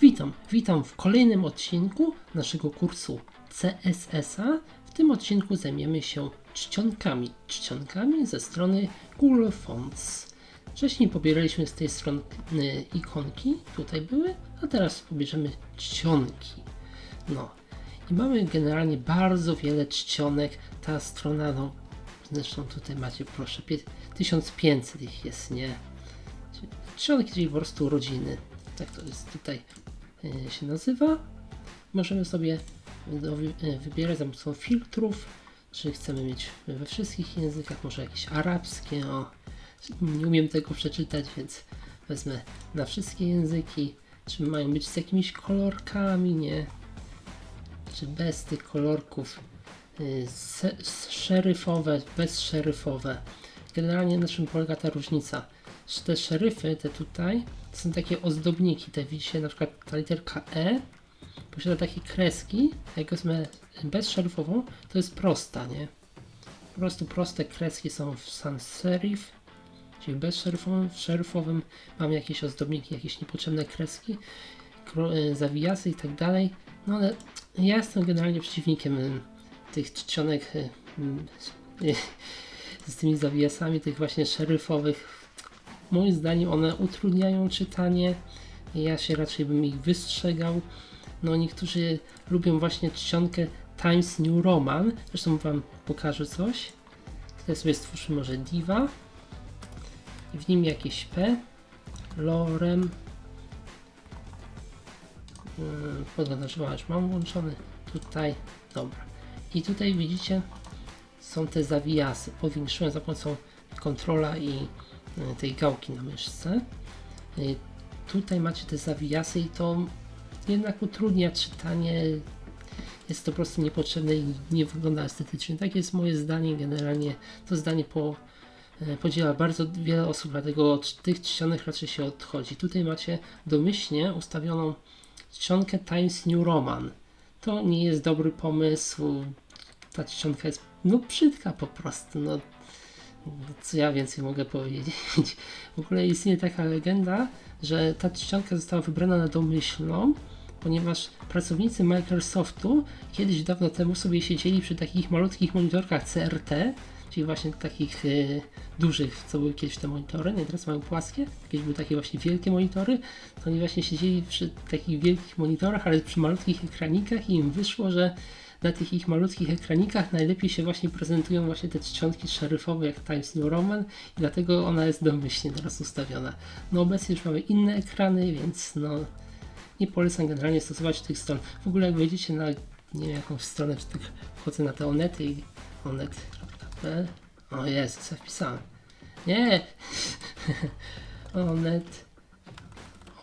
Witam, witam w kolejnym odcinku naszego kursu CSS-a. W tym odcinku zajmiemy się czcionkami, czcionkami ze strony Google Fonts. Wcześniej pobieraliśmy z tej strony y, ikonki, tutaj były, a teraz pobierzemy czcionki. No i mamy generalnie bardzo wiele czcionek. Ta strona, no zresztą tutaj macie, proszę, pie- 1500 ich jest, nie? Czcionki, czyli po prostu urodziny. Tak to jest tutaj się nazywa. Możemy sobie e, wybierać za pomocą filtrów, czy chcemy mieć we wszystkich językach, może jakieś arabskie. O, nie umiem tego przeczytać, więc wezmę na wszystkie języki. Czy mają być z jakimiś kolorkami, nie? Czy bez tych kolorków? Se- szeryfowe, bezszeryfowe. Generalnie na czym polega ta różnica? Że te szeryfy, te tutaj, to są takie ozdobniki. Te widzicie, na przykład ta literka E posiada takie kreski. Jak wezmę bezszeryfową, to jest prosta, nie? Po prostu proste kreski są w sans serif, czyli bezszeryfowym. W szeryfowym mamy jakieś ozdobniki, jakieś niepotrzebne kreski, y, zawijasy i tak dalej. No ale ja jestem generalnie przeciwnikiem y, tych czcionek y, z tymi zawiasami, tych właśnie szeryfowych. Moim zdaniem one utrudniają czytanie. Ja się raczej bym ich wystrzegał. No niektórzy lubią właśnie czcionkę Times New Roman. Zresztą wam pokażę coś. Tutaj sobie stwórzmy może diva. I w nim jakieś P. Lorem. Yy, Podgląd że już mam włączony. Tutaj. Dobra. I tutaj widzicie są te zawijasy. Powiększyłem za pomocą kontrola i tej gałki na myszce. Y, Tutaj macie te zawijasy i to jednak utrudnia czytanie. Jest to po prostu niepotrzebne i nie wygląda estetycznie. Takie jest moje zdanie. Generalnie to zdanie po, y, podziela bardzo wiele osób, dlatego od tych czcionek raczej się odchodzi. Tutaj macie domyślnie ustawioną czcionkę Times New Roman. To nie jest dobry pomysł. Ta czcionka jest no brzydka po prostu. No, co ja więcej mogę powiedzieć? W ogóle istnieje taka legenda, że ta czcionka została wybrana na domyślną, ponieważ pracownicy Microsoftu kiedyś dawno temu sobie siedzieli przy takich malutkich monitorkach CRT, czyli właśnie takich y, dużych, co były kiedyś te monitory, nie teraz mają płaskie, kiedyś były takie właśnie wielkie monitory, to oni właśnie siedzieli przy takich wielkich monitorach, ale przy malutkich ekranikach i im wyszło, że na tych ich malutkich ekranikach najlepiej się właśnie prezentują właśnie te czcionki szeryfowe jak Times New Roman i dlatego ona jest domyślnie teraz ustawiona. No obecnie już mamy inne ekrany, więc no nie polecam generalnie stosować tych stron. W ogóle jak wejdziecie na nie wiem jakąś stronę, czy tak wchodzę na te onety i onet.pl o jest, co wpisałem. Nie! onet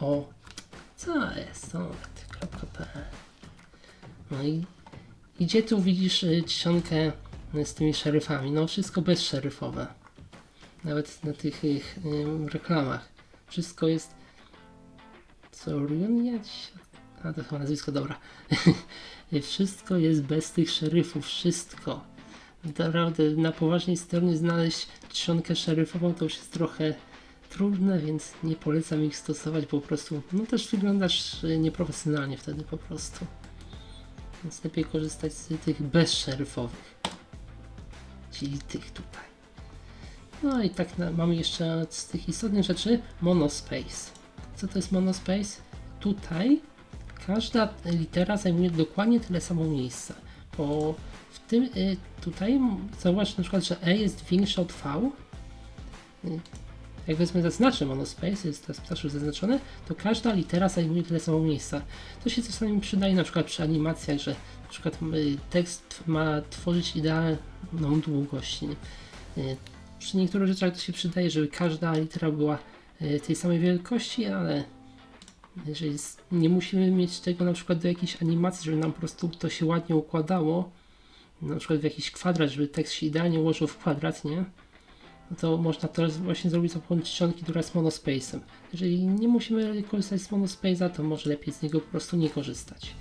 o co jest onet.pl no i i gdzie tu widzisz y, czcionkę y, z tymi szeryfami? No wszystko bezszeryfowe. Nawet na tych ich y, reklamach. Wszystko jest... Co, Runiać? A to chyba nazwisko, dobra. Wszystko jest bez tych szeryfów, wszystko. Naprawdę na poważnej stronie znaleźć czcionkę szeryfową to już jest trochę trudne, więc nie polecam ich stosować po prostu. No też wyglądasz y, nieprofesjonalnie wtedy po prostu. Więc lepiej korzystać z tych bezszeryfowych. Czyli tych tutaj. No i tak na, mamy jeszcze z tych istotnych rzeczy monospace. Co to jest monospace? Tutaj każda litera zajmuje dokładnie tyle samo miejsca. Bo w tym y, tutaj zauważ na przykład, że E jest większe od V. Y, jak wezmę zaznaczę monospace, jest teraz ptaszek zaznaczone, to każda litera zajmuje tyle samo miejsca. To się czasami przydaje na przykład przy animacjach, że na przykład y, tekst ma tworzyć idealną długość. Y, Przy niektórych rzeczach to się przydaje, żeby każda litera była y, tej samej wielkości, ale jeżeli nie musimy mieć tego na przykład do jakiejś animacji, żeby nam po prostu to się ładnie układało, na przykład w jakiś kwadrat, żeby tekst się idealnie ułożył w kwadrat, nie? To można to właśnie zrobić za pomocą czcionki, która jest monospace'em. Jeżeli nie musimy korzystać z monospace'a, to może lepiej z niego po prostu nie korzystać.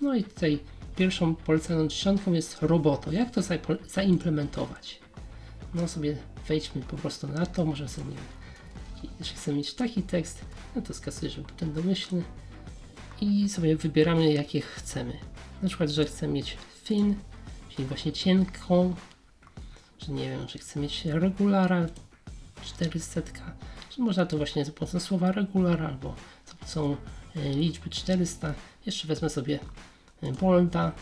No i tutaj pierwszą polecaną czcionką jest roboto. Jak to zaimplementować? No sobie wejdźmy po prostu na to, może sobie nie jeśli chcemy mieć taki tekst, no to był ten domyślny. i sobie wybieramy jakie chcemy. Na przykład, że chcę mieć thin, czyli właśnie cienką, że nie wiem, że chcę mieć regulara 400, że można to właśnie za pomocą słowa regular albo za pomocą e, liczby 400. Jeszcze wezmę sobie e, bolda.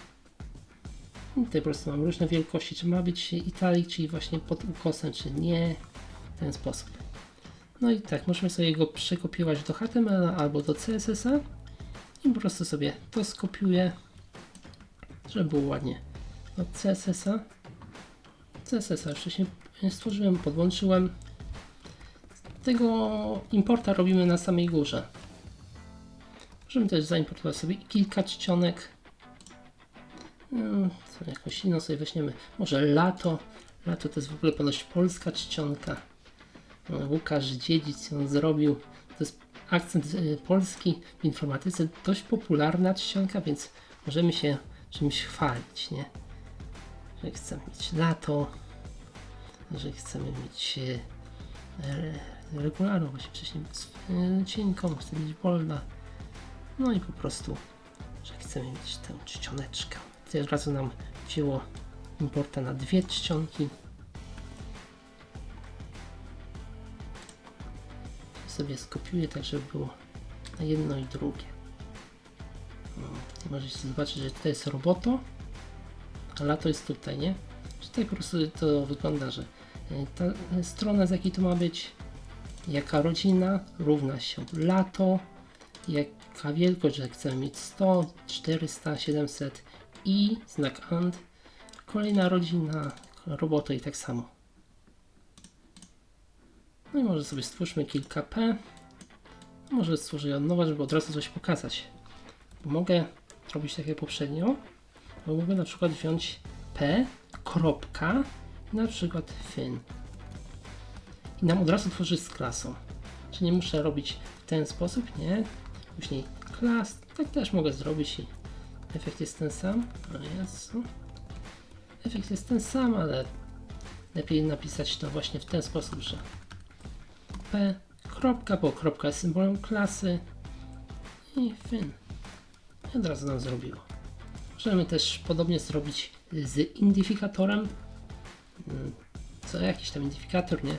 I tutaj po prostu mam różne wielkości, czy ma być italic, czyli właśnie pod ukosem, czy nie, w ten sposób. No i tak, możemy sobie go przekopiować do HTML albo do CSS-a i po prostu sobie to skopiuję, żeby było ładnie. Do CSS-a. CSS-a wcześniej stworzyłem, podłączyłem. Tego importa robimy na samej górze. Możemy też zaimportować sobie kilka czcionek. Co jakąś inną sobie weźmiemy. Może lato. Lato to jest w ogóle ponoć polska czcionka. No, Łukasz Dziedzic ją zrobił. To jest akcent y, polski w informatyce. Dość popularna czcionka, więc możemy się czymś chwalić, nie? Że chcemy mieć lato, że chcemy mieć e, regularną, właśnie wcześniej y, cienką, chcemy mieć bolna. No i po prostu, że chcemy mieć tę czcioneczkę. Od razu nam wzięło importa na dwie czcionki. sobie skopiuję tak, żeby było na jedno i drugie. No, możecie zobaczyć, że to jest roboto, a lato jest tutaj, nie? Tutaj po prostu to wygląda, że e, ta strona z jakiej to ma być, jaka rodzina równa się lato, jaka wielkość, że chcemy mieć 100, 400, 700 i znak AND, kolejna rodzina, roboto i tak samo. No i może sobie stwórzmy kilka P. Może stworzę je od nowa, żeby od razu coś pokazać. Mogę robić tak jak poprzednio, mogę na przykład wziąć P, kropka, na przykład fin. I nam od razu tworzy z klasą. Czy nie muszę robić w ten sposób? Nie. Później klas, tak też mogę zrobić i efekt jest ten sam. O Jezu. Efekt jest ten sam, ale lepiej napisać to właśnie w ten sposób, że P, kropka, bo kropka jest symbolem klasy i fin. I od razu nam zrobiło. Możemy też podobnie zrobić z identyfikatorem. Mm, Co jakiś tam identyfikator, nie?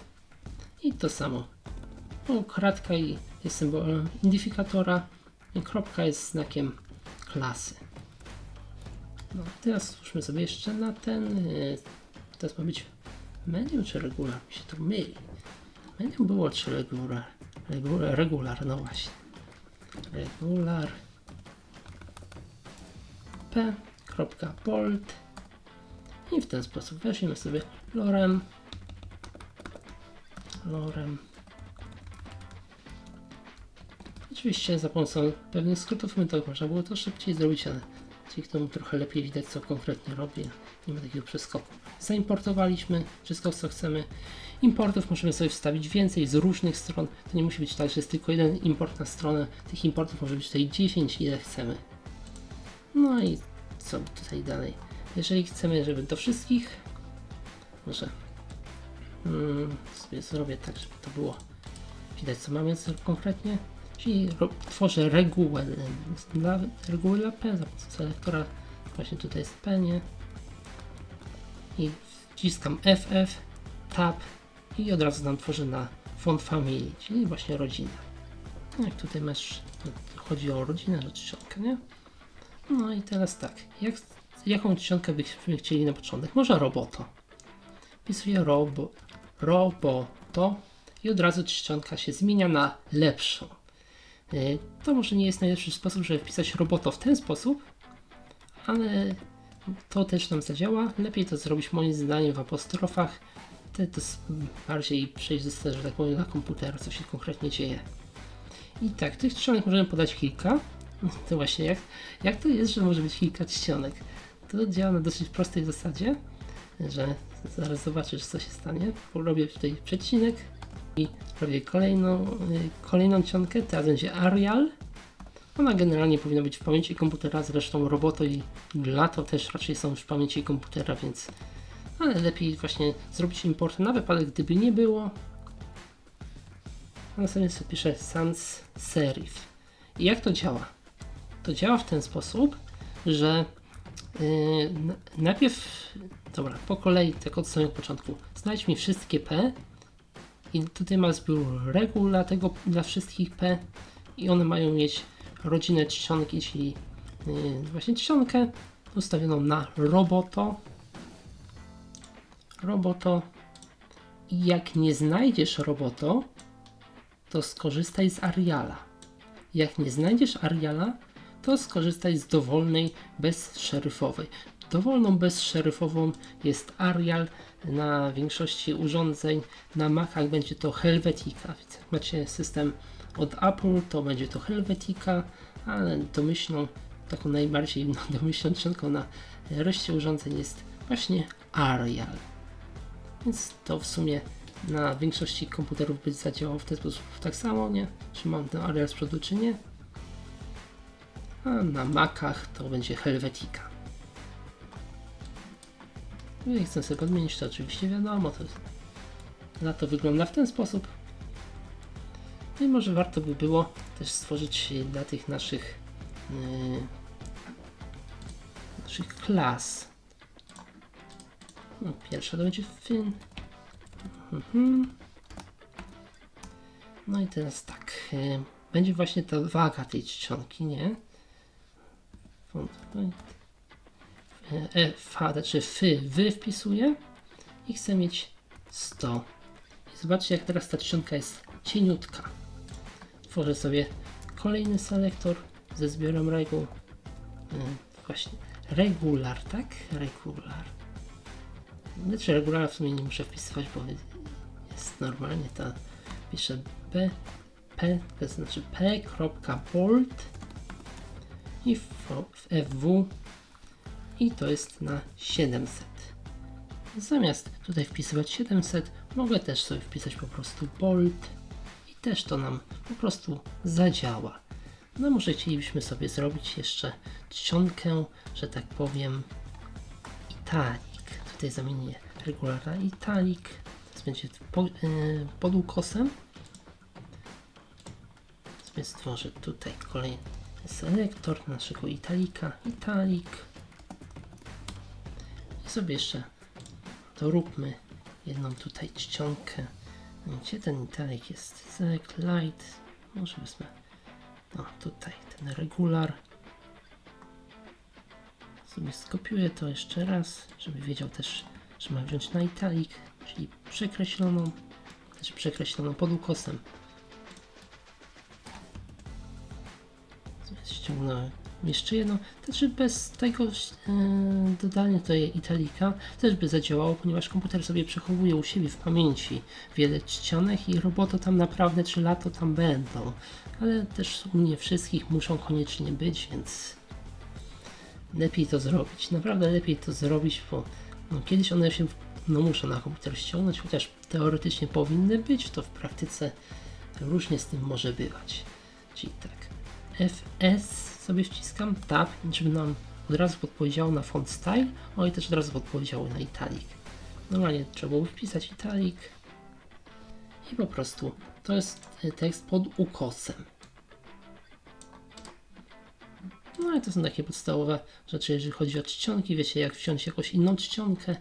I to samo. Bo kratka i jest symbolem identyfikatora kropka jest znakiem klasy. No, teraz stwórzmy sobie jeszcze na ten. yy, Teraz ma być menu czy regular? Mi się to myli. Menu było czy regular? Regular, regular no właśnie. Regular. P. Bold. I w ten sposób weźmiemy sobie lorem. Lorem. Oczywiście za pomocą pewnych skrótów metodik można było to szybciej zrobić, ale dzięki temu trochę lepiej widać co konkretnie robię. Nie ma takiego przeskoku. Zaimportowaliśmy wszystko co chcemy. Importów możemy sobie wstawić więcej z różnych stron. To nie musi być tak, że jest tylko jeden import na stronę. Tych importów może być tutaj 10 ile chcemy. No i co tutaj dalej? Jeżeli chcemy, żeby do wszystkich, może mm, sobie zrobię tak, żeby to było widać co mamy konkretnie. Czyli tworzę regułę dla reguły dla P za pomocą selektora. Właśnie tutaj jest P, nie? I wciskam FF, Tab i od razu nam tworzy na font family, czyli właśnie rodzina. Jak tutaj masz, chodzi o rodzinę, o czcionkę, nie? No i teraz tak, jak, jaką czcionkę byśmy chcieli na początek? Może roboto. Wpisuję robo, roboto i od razu czcionka się zmienia na lepszą. Y, To może nie jest najlepszy sposób, żeby wpisać roboto w ten sposób, ale to też nam zadziała. Lepiej to zrobić moim zdaniem w apostrofach. Wtedy to bardziej przejrzyste, że tak powiem, dla komputera, co się konkretnie dzieje. I tak, tych czcionek możemy podać kilka. To właśnie jak, jak to jest, że może być kilka czcionek? To działa na dosyć prostej zasadzie, że zaraz zobaczysz co się stanie. Robię tutaj przecinek i robię kolejną, kolejną czcionkę, teraz będzie Arial. Ona generalnie powinna być w pamięci komputera, zresztą roboto i lato też raczej są w pamięci komputera, więc ale lepiej właśnie zrobić import na wypadek gdyby nie było. A następnie sobie piszę sans serif. I jak to działa? To działa w ten sposób, że yy, najpierw, dobra, po kolei, tak od samego początku, znajdź mi wszystkie P i tutaj ma zbiór reguł dla, tego, dla wszystkich P i one mają mieć rodzinę czcionki, czyli yy, właśnie czcionkę ustawioną na roboto. Roboto. I jak nie znajdziesz roboto, to skorzystaj z Ariala. Jak nie znajdziesz Ariala, to skorzystaj z dowolnej bezszeryfowej. Dowolną bezszeryfową jest Arial na większości urządzeń. Na Macach będzie to Helvetica. Macie system od Apple, to będzie to Helvetica, ale domyślną, taką najbardziej domyślną czcionką na reszcie urządzeń jest właśnie Arial. Więc to w sumie na większości komputerów by zadziałało w ten sposób tak samo, nie? Czy mam ten Arial z przodu, czy nie? A na Macach to będzie Helvetica. No i chcę sobie podmienić, to oczywiście wiadomo, to jest, na to wygląda w ten sposób. No i może warto by było też stworzyć dla tych naszych yy, naszych klas. No, pierwsza to będzie fin. Mhm. No i teraz tak. y, Będzie właśnie ta waga tej czcionki, nie? Font point. E, e, znaczy fy, wy wpisuję i chcę mieć 100. I zobaczcie jak teraz ta czcionka jest cieniutka. Tworzę sobie kolejny selektor ze zbiorem reguł. E, Właśnie, regular, tak? Regular. Znaczy regular w sumie nie muszę wpisywać, bo jest normalnie ta piszę p, p, to znaczy p.bold i w, fw i to jest na 700. Zamiast tutaj wpisywać 700, mogę też sobie wpisać po prostu bold i też to nam po prostu zadziała. No może chcielibyśmy sobie zrobić jeszcze czcionkę, że tak powiem, italik. Tutaj zamienię regular na italik. To będzie po, e, pod ukosem. Sobie stworzę tutaj kolejny selektor naszego italika, italik. I sobie jeszcze doróbmy jedną tutaj czcionkę. Gdzie ten italik jest? Select light. Może wezmę. No tutaj ten regular. Sobie skopiuję to jeszcze raz, żeby wiedział też, że ma wziąć na italik, czyli przekreśloną, znaczy przekreśloną pod ukosem. Ściągnąłem jeszcze jedno, znaczy bez tego e, dodania tutaj italika też by zadziałało, ponieważ komputer sobie przechowuje u siebie w pamięci wiele czcionek i roboty tam naprawdę 3 lata tam będą, ale też u nie wszystkich muszą koniecznie być, więc lepiej to zrobić. Naprawdę lepiej to zrobić, bo no, kiedyś one się no, muszą na komputer ściągnąć, chociaż teoretycznie powinny być, to w praktyce różnie z tym może bywać. Czyli tak, FS sobie wciskam, tab, żeby nam od razu podpowiedziało na font style, o i też od razu podpowiedziało na italic. Normalnie trzeba było wpisać italic i po prostu to jest e, tekst pod ukosem. No i to są takie podstawowe rzeczy, jeżeli chodzi o czcionki. Wiecie, jak wziąć jakąś inną czcionkę,